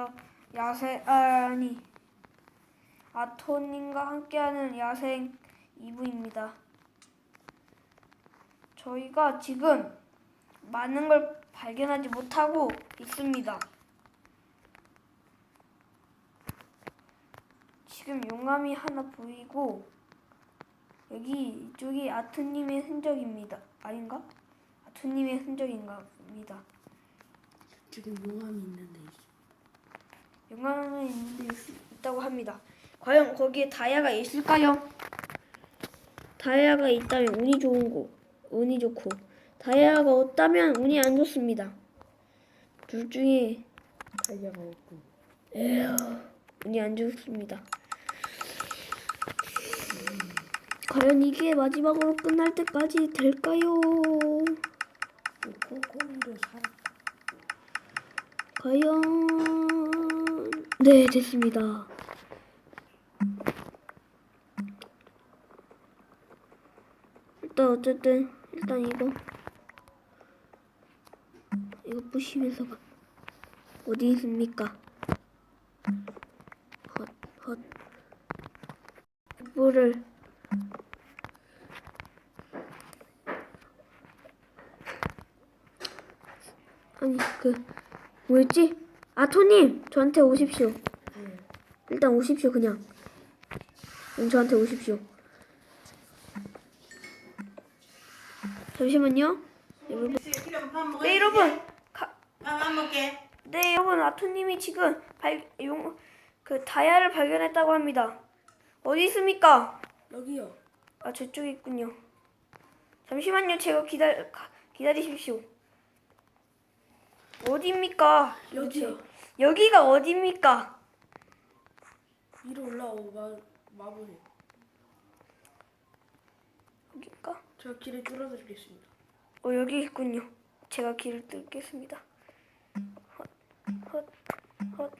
안녕하세요. 야생 아, 아니 아토님과 함께하는 야생 2부입니다. 저희가 지금 많은 걸 발견하지 못하고 있습니다. 지금 용암이 하나 보이고 여기 이쪽이 아토님의 흔적입니다. 아닌가? 아토님의 흔적인가 봅니다. 지금 용암이 있는데 있는데 있- 있다고 합니다. 과연 거기에 다이아가 있을까요? 다이아가 있다면 운이 좋은 거, 운이 좋고 다이아가 없다면 운이 안 좋습니다. 둘 중에 다이아가 없고. 에휴, 운이 안 좋습니다. 과연 이게 마지막으로 끝날 때까지 될까요? 과연 네 됐습니다. 일단 어쨌든 일단 이거 이거 부시면서 봐. 어디 있습니까? 헛 헛 물을 아니 그 뭐였지? 아 토님 저한테 오십시오. 일단 오십시오 그냥. 음, 저한테 오십시오. 잠시만요. 여러분. 네 여러분. 가, 밥안 먹게. 네 여러분 아토님이 지금 발용그 다이아를 발견했다고 합니다. 어디 있습니까? 여기요. 아 저쪽에 있군요. 잠시만요. 제가 기다 가- 기다리십시오. 어디입니까? 여기요. 여기가 어디입니까? 위로 올라오고 마 마보세요. 여기가? 제가 길을 뚫어드리겠습니다. 어 여기 있군요. 제가 길을 뚫겠습니다. 헛, 헛.